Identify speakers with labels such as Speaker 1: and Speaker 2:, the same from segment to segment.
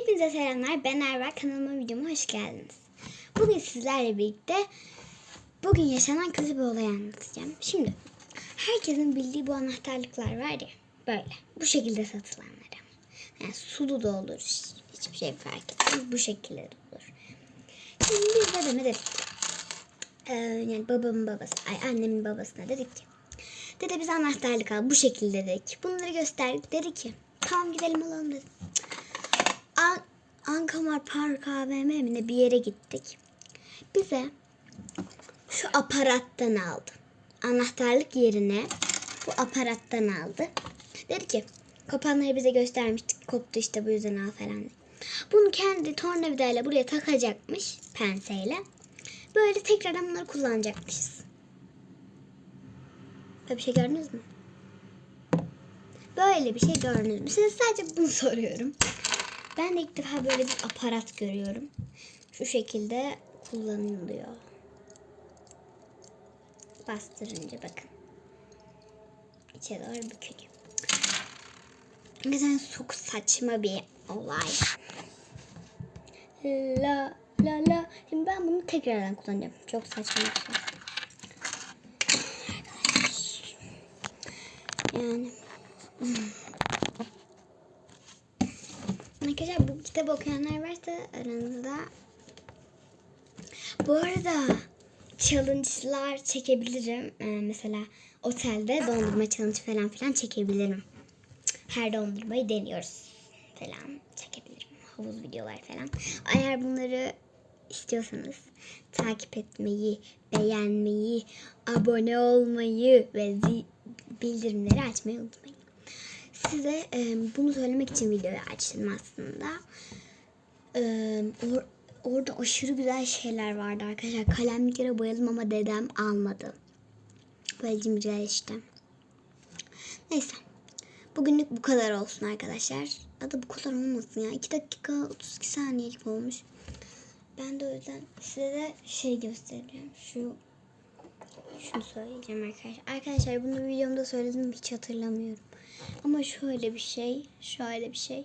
Speaker 1: Hepinize selamlar. Ben Erva. Kanalıma videoma hoş geldiniz. Bugün sizlerle birlikte bugün yaşanan kötü bir olayı anlatacağım. Şimdi herkesin bildiği bu anahtarlıklar var ya böyle bu şekilde satılanlar. Yani sulu da olur. Hiçbir şey fark etmez. Bu şekilde de olur. Şimdi biz dedeme dedik. Ee, yani babamın babası, ay annemin babasına dedik ki. Dede bize anahtarlık al bu şekilde dedik. Bunları gösterdik. Dedi ki tamam gidelim alalım dedi. An Ankamar Park AVM mi bir yere gittik. Bize şu aparattan aldı. Anahtarlık yerine bu aparattan aldı. Dedi ki kapanları bize göstermiştik. Koptu işte bu yüzden al falan. Bunu kendi tornavidayla buraya takacakmış penseyle. Böyle tekrardan bunları kullanacakmışız. Böyle bir şey gördünüz mü? Böyle bir şey gördünüz mü? Size sadece bunu soruyorum. Ben de ilk defa böyle bir aparat görüyorum. Şu şekilde kullanılıyor. Bastırınca bakın. İçe doğru bükülüyor. Güzel çok saçma bir olay. La la la. Şimdi ben bunu tekrardan kullanacağım. Çok saçma bir şey. Yani Arkadaşlar bu kitap okuyanlar varsa aranızda bu arada challenge'lar çekebilirim. Ee, mesela otelde dondurma challenge falan filan çekebilirim. Her dondurmayı deniyoruz falan çekebilirim. Havuz videolar falan. Eğer bunları istiyorsanız takip etmeyi, beğenmeyi, abone olmayı ve bildirimleri açmayı unutmayın. Size e, bunu söylemek için videoyu açtım aslında. E, or- orada aşırı güzel şeyler vardı arkadaşlar. Kalemliklere bayıldım ama dedem almadı. Böyle cimriler işte. Neyse. Bugünlük bu kadar olsun arkadaşlar. Ya da bu kadar olmasın ya. 2 dakika 32 saniyelik olmuş. Ben de o yüzden size de şey göstereceğim. Şu şunu söyleyeceğim arkadaşlar. Arkadaşlar bunu videomda söyledim hiç hatırlamıyorum. Ama şöyle bir şey, şöyle bir şey.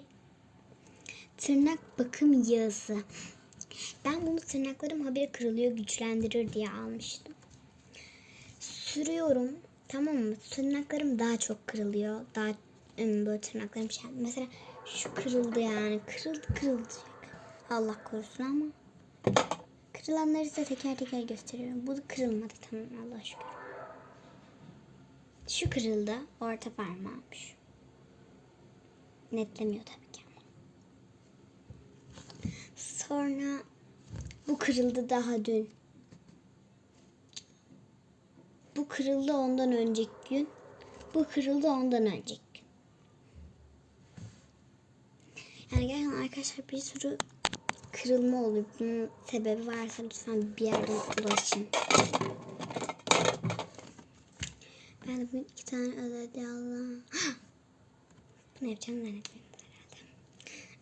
Speaker 1: Tırnak bakım yağısı. Ben bunu tırnaklarım habire kırılıyor, güçlendirir diye almıştım. Sürüyorum. Tamam mı? Tırnaklarım daha çok kırılıyor. Daha böyle tırnaklarım şey. Mesela şu kırıldı yani. Kırıldı kırıldı. Allah korusun ama. Kırılanları size teker teker gösteriyorum. Bu kırılmadı tamam Allah şükür. Şu kırıldı. Orta parmağıymış. Netlemiyor tabii ki ama. Sonra bu kırıldı daha dün. Bu kırıldı ondan önceki gün. Bu kırıldı ondan önceki gün. Yani gerçekten arkadaşlar bir sürü kırılma oluyor. Bunun sebebi varsa lütfen bir yerden ulaşın. Ben de bugün iki tane ödedi Allah. Bunu yapacağım zannetmiyorum herhalde.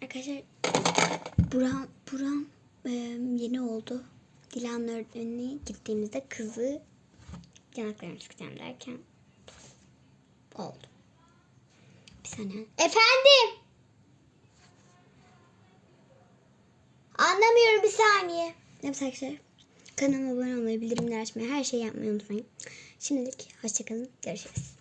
Speaker 1: Arkadaşlar buram, buram e, yeni oldu. Dilan öğretmenine gittiğimizde kızı yanaklarını sıkacağım derken oldu. Bir saniye. Efendim? Anlamıyorum bir saniye. Evet arkadaşlar. Kanalıma abone olmayı, bildirimleri açmayı, her şeyi yapmayı unutmayın. Şimdilik hoşçakalın. Görüşürüz.